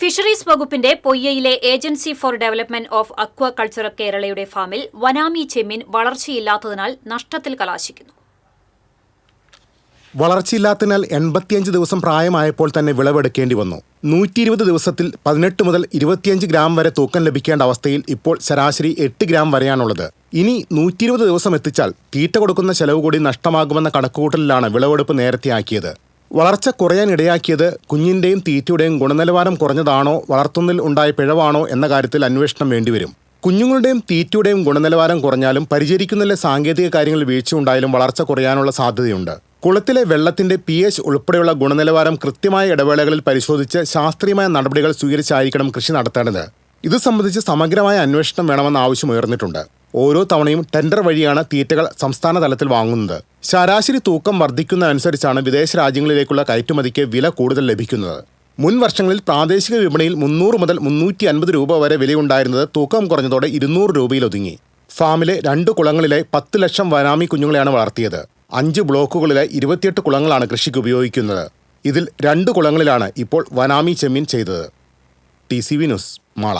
Fisheries വകുപ്പിന്റെ പൊയ്യയിലെ agency for development of aquaculture കേരളയുടെ ഫാമിൽ വനാമി ചെമ്മീൻ വളർച്ചയില്ലാത്തതിനാൽ നഷ്ടത്തിൽ കലാശിക്കുന്നു. വളർച്ചയില്ലാത്തതിനാൽ എൺപത്തിയഞ്ച് ദിവസം പ്രായമായപ്പോൾ തന്നെ വിളവെടുക്കേണ്ടി വന്നു. നൂറ്റി ഇരുപത് ദിവസത്തിൽ പതിനെട്ട് മുതൽ ഇരുപത്തിയഞ്ച് ഗ്രാം വരെ തൂക്കം ലഭിക്കേണ്ട അവസ്ഥയിൽ ഇപ്പോൾ ശരാശരി എട്ട് ഗ്രാം വരെയാണുള്ളത്. ഇനി നൂറ്റി ഇരുപത് ദിവസം എത്തിച്ചാൽ തീറ്റ കൊടുക്കുന്ന ചെലവ് കൂടി നഷ്ടമാകുമെന്ന കണക്കുകൂട്ടലിലാണ് വിളവെടുപ്പ് നേരത്തെയാക്കിയത്. വളർച്ച കുറയാൻ ഇടയാക്കിയത് കുഞ്ഞിന്റെയും തീറ്റയുടെയും ഗുണനിലവാരം കുറഞ്ഞതാണോ വളർത്തുന്നതിൽ ഉണ്ടായ പിഴവാണോ എന്ന കാര്യത്തിൽ അന്വേഷണം വേണ്ടിവരും. കുഞ്ഞുങ്ങളുടെയും തീറ്റയുടെയും ഗുണനിലവാരം കുറഞ്ഞാലും പരിചരിക്കുന്നതിലെ സാങ്കേതിക കാര്യങ്ങൾ വീഴ്ച ഉണ്ടായാലും വളർച്ച കുറയാനുള്ള സാധ്യതയുണ്ട്. കുളത്തിലെ വെള്ളത്തിന്റെ പി എച്ച് ഉൾപ്പെടെയുള്ള ഗുണനിലവാരം കൃത്യമായ ഇടവേളകളിൽ പരിശോധിച്ച് ശാസ്ത്രീയമായ നടപടികൾ സ്വീകരിച്ചായിരിക്കണം കൃഷി നടത്തേണ്ടത്. ഇത് സംബന്ധിച്ച് സമഗ്രമായ അന്വേഷണം വേണമെന്ന ആവശ്യം ഉയർന്നിട്ടുണ്ട്. ഓരോ തവണയും ടെൻഡർ വഴിയാണ് തീറ്റകൾ സംസ്ഥാന തലത്തിൽ വാങ്ങുന്നത്. ശരാശരി തൂക്കം വർദ്ധിക്കുന്നതനുസരിച്ചാണ് വിദേശ രാജ്യങ്ങളിലേക്കുള്ള കയറ്റുമതിക്ക് വില കൂടുതൽ ലഭിക്കുന്നത്. മുൻ വർഷങ്ങളിൽ പ്രാദേശിക വിപണിയിൽ മുന്നൂറ് മുതൽ മുന്നൂറ്റി അൻപത് രൂപ വരെ വിലയുണ്ടായിരുന്നത് തൂക്കം കുറഞ്ഞതോടെ ഇരുന്നൂറ് രൂപയിൽ ഒതുങ്ങി. ഫാമിലെ രണ്ട് കുളങ്ങളിലെ പത്ത് ലക്ഷം വനാമി കുഞ്ഞുങ്ങളെയാണ് വളർത്തിയത്. അഞ്ച് ബ്ലോക്കുകളിലെ ഇരുപത്തിയെട്ട് കുളങ്ങളാണ് കൃഷിക്ക് ഉപയോഗിക്കുന്നത്. ഇതിൽ രണ്ട് കുളങ്ങളിലാണ് ഇപ്പോൾ വനാമി ചെമ്മീൻ ചെയ്തത്. T C V news Mala.